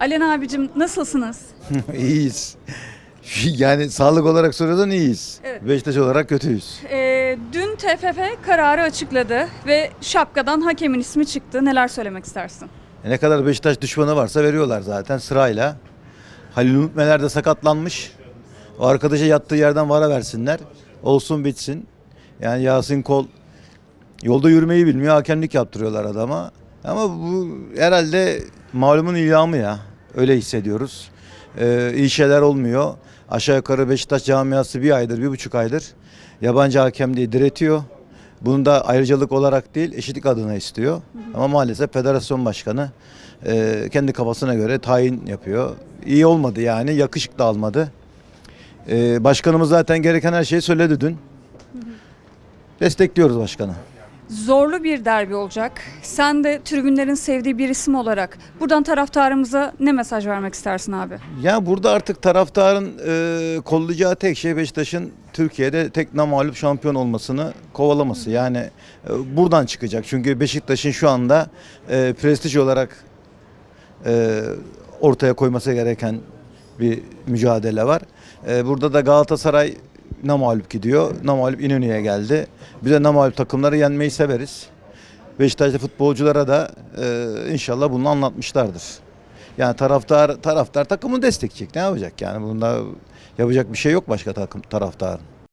Alen abicim nasılsınız? iyiyiz. Yani sağlık olarak soruyorsan iyiyiz. Evet. Beşiktaş olarak kötüyüz. Ee, dün TFF kararı açıkladı ve şapkadan hakemin ismi çıktı. Neler söylemek istersin? E ne kadar Beşiktaş düşmanı varsa veriyorlar zaten sırayla. Halil Umut Meler de sakatlanmış. O arkadaşa yattığı yerden vara versinler. Olsun bitsin. Yani Yasin Kol yolda yürümeyi bilmiyor. Hakemlik yaptırıyorlar adama. Ama bu herhalde malumun ilhamı ya. Öyle hissediyoruz. Ee, iyi şeyler olmuyor. Aşağı yukarı Beşiktaş camiası bir aydır, bir buçuk aydır yabancı hakem diye diretiyor. Bunu da ayrıcalık olarak değil, eşitlik adına istiyor. Ama maalesef federasyon başkanı e, kendi kafasına göre tayin yapıyor. İyi olmadı yani, yakışık da almadı. E, başkanımız zaten gereken her şeyi söyledi dün. Destekliyoruz başkanı. Zorlu bir derbi olacak. Sen de tribünlerin sevdiği bir isim olarak buradan taraftarımıza ne mesaj vermek istersin abi? Ya burada artık taraftarın e, kollayacağı tek şey Beşiktaş'ın Türkiye'de tek namalüp şampiyon olmasını kovalaması. Yani e, buradan çıkacak. Çünkü Beşiktaş'ın şu anda e, prestij olarak e, ortaya koyması gereken bir mücadele var. E, burada da Galatasaray namalüp gidiyor. Namalüp İnönü'ye geldi. Biz de namalüp takımları yenmeyi severiz. Beşiktaşlı futbolculara da e, inşallah bunu anlatmışlardır. Yani taraftar taraftar takımını destekleyecek. Ne yapacak yani? Bunda yapacak bir şey yok başka takım taraftarın.